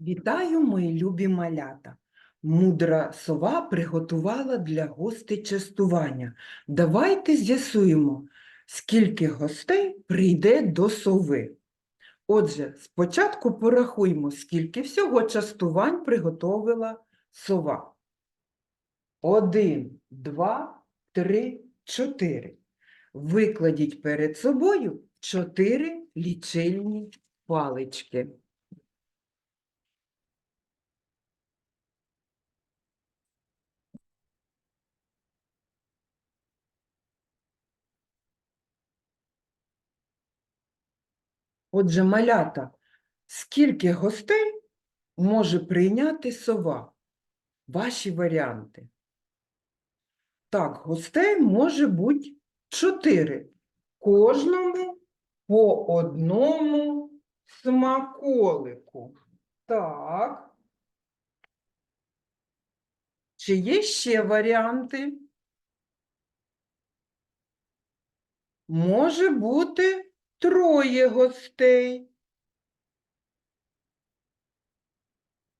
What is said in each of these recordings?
Вітаю, мої любі малята. Мудра сова приготувала для гостей частування. Давайте з'ясуємо, скільки гостей прийде до сови. Отже, спочатку порахуємо, скільки всього частувань приготовила сова. Один, два, три, чотири. Викладіть перед собою чотири лічильні палички. Отже, малята, скільки гостей може прийняти сова? Ваші варіанти. Так, гостей може бути чотири. Кожному по одному смаколику. Так. Чи є ще варіанти? Може бути троє гостей.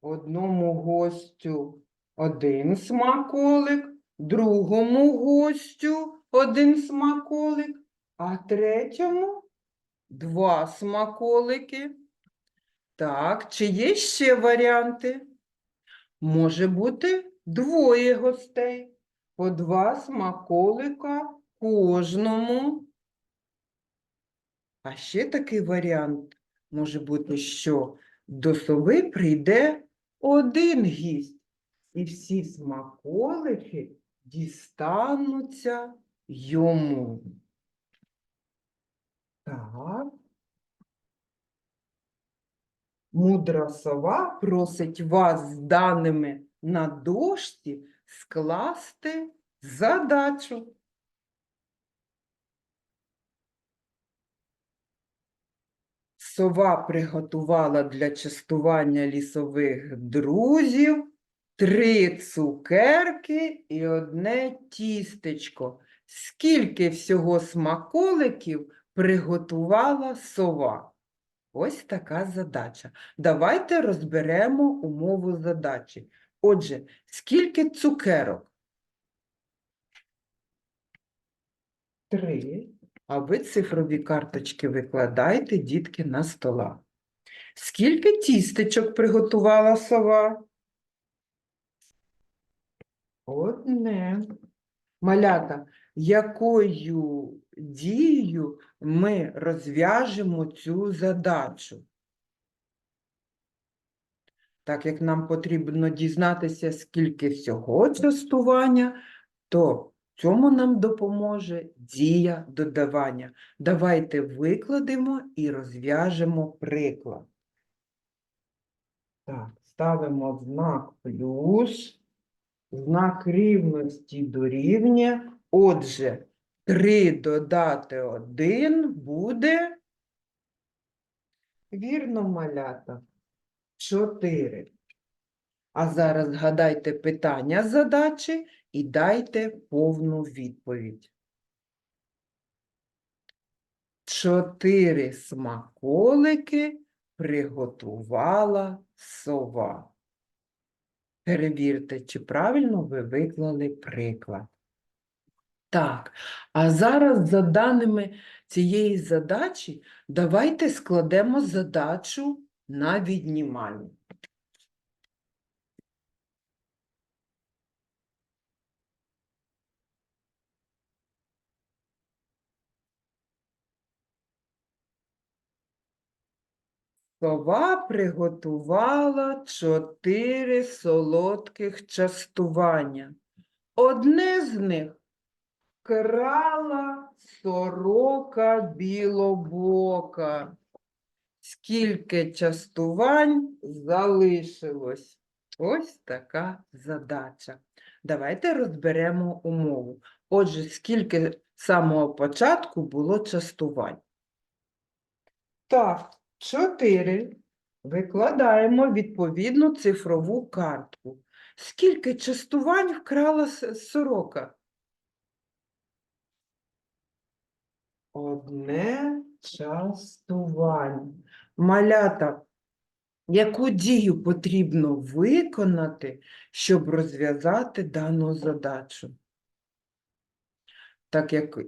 Одному гостю один смаколик, другому гостю один смаколик, а третьому два смаколики. Так, чи є ще варіанти? Може бути двоє гостей, по два смаколика кожному. А ще такий варіант може бути, що до сови прийде один гість, і всі смаколики дістануться йому. Так. Мудра сова просить вас з даними на дошці скласти задачу. Сова приготувала для частування лісових друзів три цукерки і одне тістечко. Скільки всього смаколиків приготувала сова? Ось така задача. Давайте розберемо умову задачі. Отже, скільки цукерок? Три. А ви цифрові карточки викладайте, дітки, на стола. Скільки тістечок приготувала сова? Одне. Малята, якою дією ми розв'яжемо цю задачу? Так як нам потрібно дізнатися, скільки всього частування, то цьому нам допоможе дія додавання. Давайте викладемо і розв'яжемо приклад. Так, ставимо знак плюс, знак рівності дорівнює. Отже, 3 додати 1 буде, вірно, малята, 4. А зараз згадайте питання задачі і дайте повну відповідь. Чотири смаколики приготувала сова. Перевірте, чи правильно ви виклали приклад. Так, а зараз за даними цієї задачі давайте складемо задачу на віднімання. Сова приготувала чотири солодких частування. Одне з них крала сорока білобока. Скільки частувань залишилось? Ось така задача. Давайте розберемо умову. Отже, скільки з самого початку було частувань? Так, 4. Викладаємо відповідну цифрову картку. Скільки частувань вкрала сорока? Одне частування. Малята, Яку дію потрібно виконати, щоб розв'язати дану задачу? Так як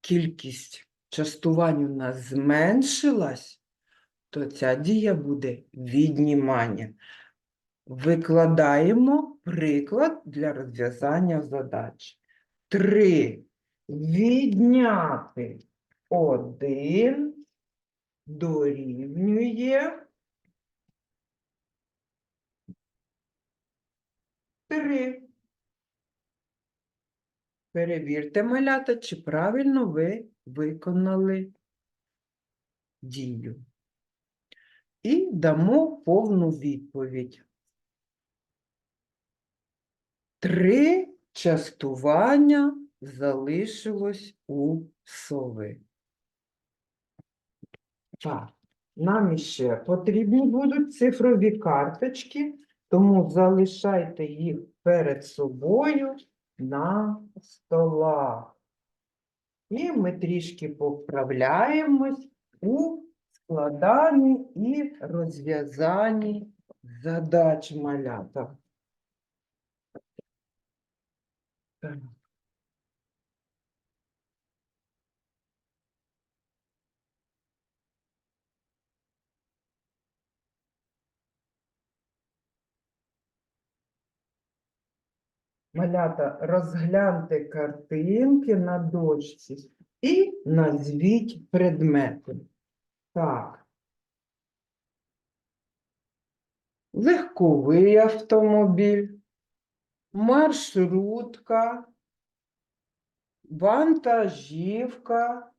кількість частувань у нас зменшилась, то ця дія буде віднімання. Викладаємо приклад для розв'язання задач. 3 відняти 1 дорівнює 3. Перевірте, малята, чи правильно ви виконали дію. І дамо повну відповідь. Три частування залишилось у сови. Так, нам іще потрібні будуть цифрові карточки, тому залишайте їх перед собою на столах. І ми трішки поправляємось у складанні і розв'язанні задач малята. Так. Малята, розгляньте картинки на дошці і назвіть предмети. Так. Легковий автомобіль, маршрутка, вантажівка,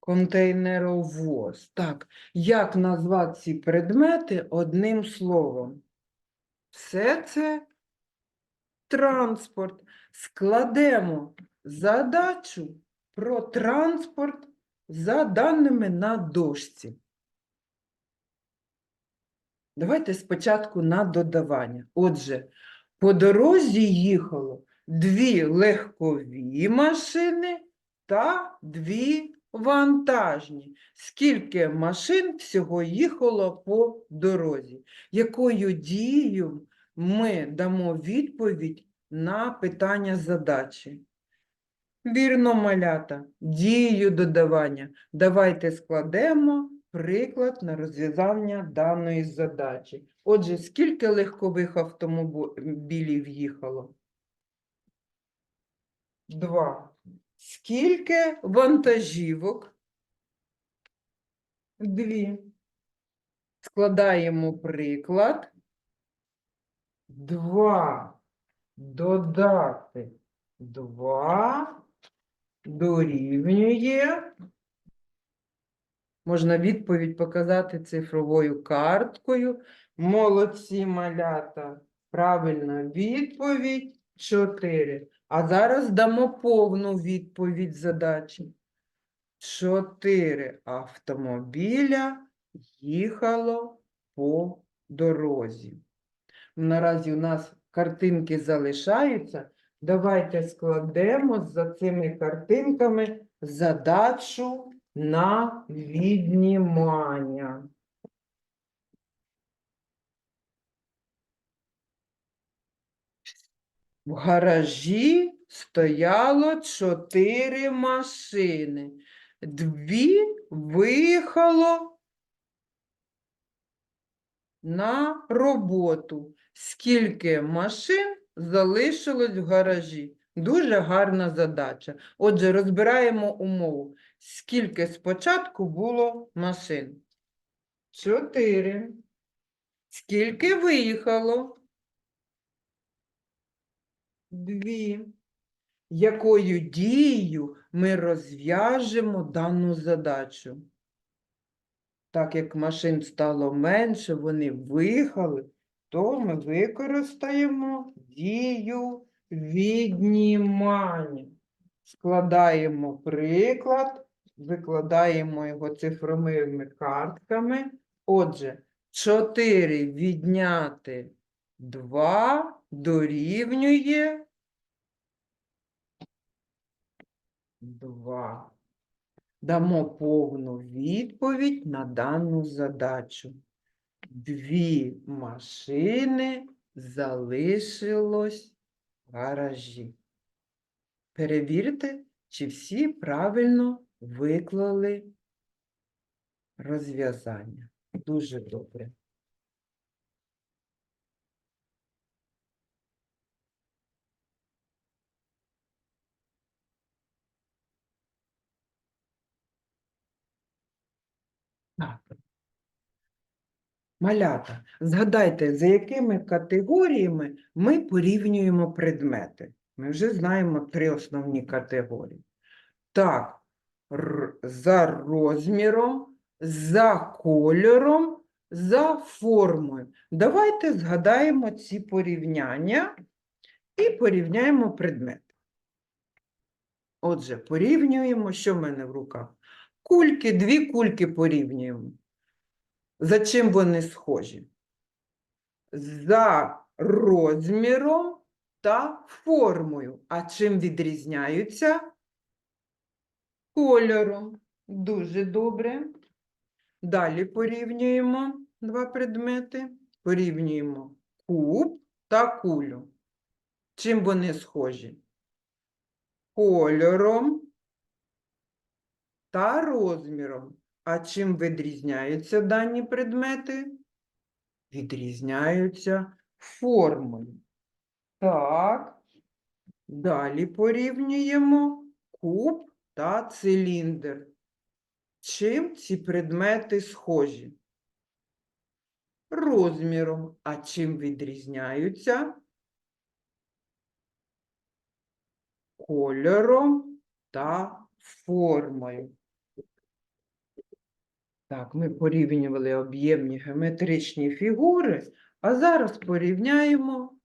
контейнеровоз. Так, як назвати ці предмети одним словом? Все це транспорт. Складемо задачу про транспорт за даними на дошці. Давайте спочатку на додавання. Отже, по дорозі їхало дві легкові машини та дві вантажні. Скільки машин всього їхало по дорозі? Якою дією ми дамо відповідь на питання задачі? Вірно, малята, дію додавання. Давайте складемо приклад на розв'язання даної задачі. Отже, скільки легкових автомобілів їхало? Два. Скільки вантажівок? Дві. Складаємо приклад. Два. Додати. Два дорівнює. Можна відповідь показати цифровою карткою. Молодці малята. Правильна відповідь 4. А зараз дамо повну відповідь задачі. Чотири автомобіля їхало по дорозі. Наразі у нас картинки залишаються. Давайте складемо за цими картинками задачу на віднімання. В гаражі стояло чотири машини. Дві виїхало на роботу. Скільки машин залишилось в гаражі? Дуже гарна задача. Отже, розбираємо умову. Скільки спочатку було машин? Чотири. Скільки виїхало? Дві. Якою дією ми розв'яжемо дану задачу? Так як машин стало менше, вони виїхали, то ми використаємо дію віднімання. Складаємо приклад, викладаємо його цифровими картками. Отже, 4 відняти 2 дорівнює 2. Дамо повну відповідь на дану задачу. Дві машини залишилось в гаражі. Перевірте, чи всі правильно виклали розв'язання. Дуже добре. Так. Малята, згадайте, за якими категоріями ми порівнюємо предмети. Ми вже знаємо три основні категорії. Так, за розміром, за кольором, за формою. Давайте згадаємо ці порівняння і порівняємо предмети. Отже, порівнюємо, що в мене в руках. Кульки, дві кульки порівнюємо. За чим вони схожі? За розміром та формою. А чим відрізняються? Кольором. Дуже добре. Далі порівнюємо два предмети. Порівнюємо куб та кулю. Чим вони схожі? Кольором та розміром. А чим відрізняються дані предмети? Відрізняються формою. Так. Далі порівнюємо куб та циліндр. Чим ці предмети схожі? Розміром. А чим відрізняються? Кольором та формою. Так, ми порівнювали об'ємні геометричні фігури, а зараз порівняємо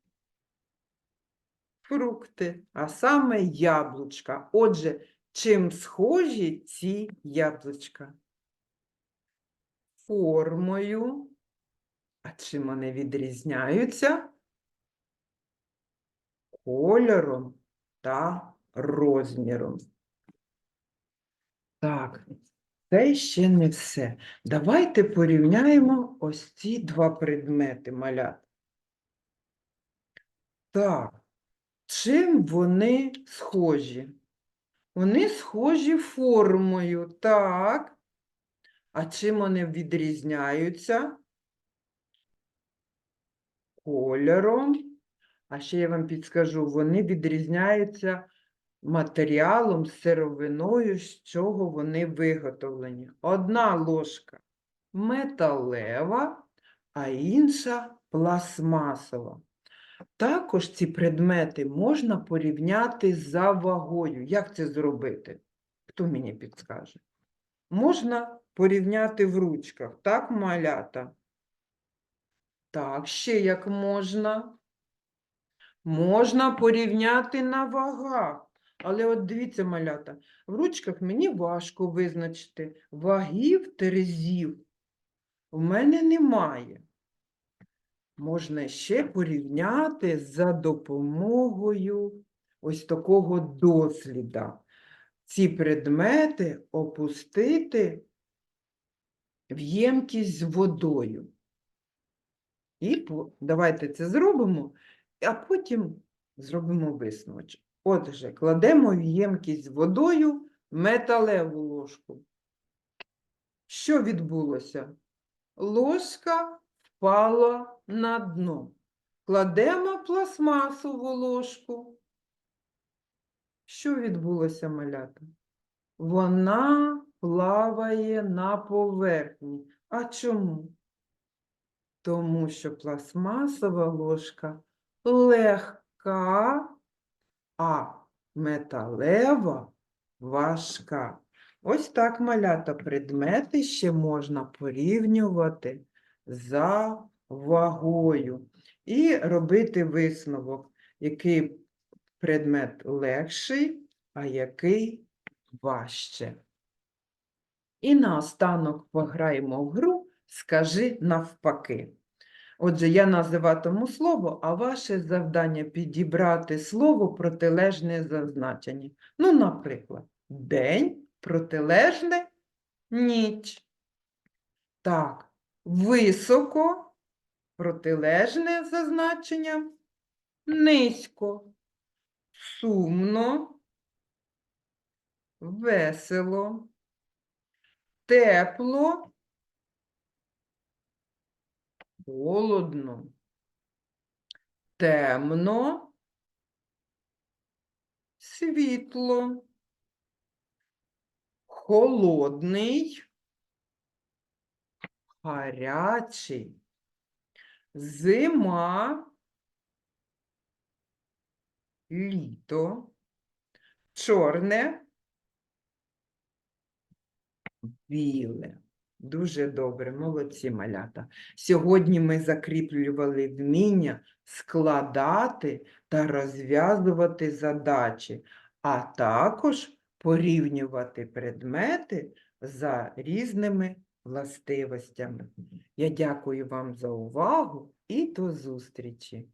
фрукти, а саме яблучка. Отже, чим схожі ці яблучка? Формою. А чим вони відрізняються? Кольором та розміром. Так, це ще не все. Давайте порівняємо ось ці два предмети, малят. Так, чим вони схожі? Вони схожі формою, так. А чим вони відрізняються? Кольором. А ще я вам підскажу, вони відрізняються матеріалом, сировиною, з чого вони виготовлені. Одна ложка металева, а інша пластмасова. Також ці предмети можна порівняти за вагою. Як це зробити? Хто мені підскаже? Можна порівняти в ручках, так, малята? Так, ще як можна? Можна порівняти на вагах. Але от дивіться, малята, в ручках мені важко визначити вагів терезів. У мене немає. Можна ще порівняти за допомогою ось такого досліда. Ці предмети опустити в ємкість з водою. І давайте це зробимо, а потім зробимо висновочок. Отже, кладемо в ємкість з водою металеву ложку. Що відбулося? Ложка впала на дно. Кладемо пластмасову ложку. Що відбулося, малята? Вона плаває на поверхні. А чому? Тому що пластмасова ложка легка, а металева важка. Ось так малята предмети ще можна порівнювати за вагою і робити висновок, який предмет легший, а який важче. І наостанок пограємо в гру «Скажи навпаки». Отже, я називатиму слово, а ваше завдання підібрати слово протилежне за значенням. Ну, наприклад, день протилежне ніч. Так, високо, протилежне за значенням низько, сумно, весело, тепло, холодно, темно, світло, холодний, гарячий, зима, літо, чорне, біле. Дуже добре, молодці малята. Сьогодні ми закріплювали вміння складати та розв'язувати задачі, а також порівнювати предмети за різними властивостями. Я дякую вам за увагу і до зустрічі!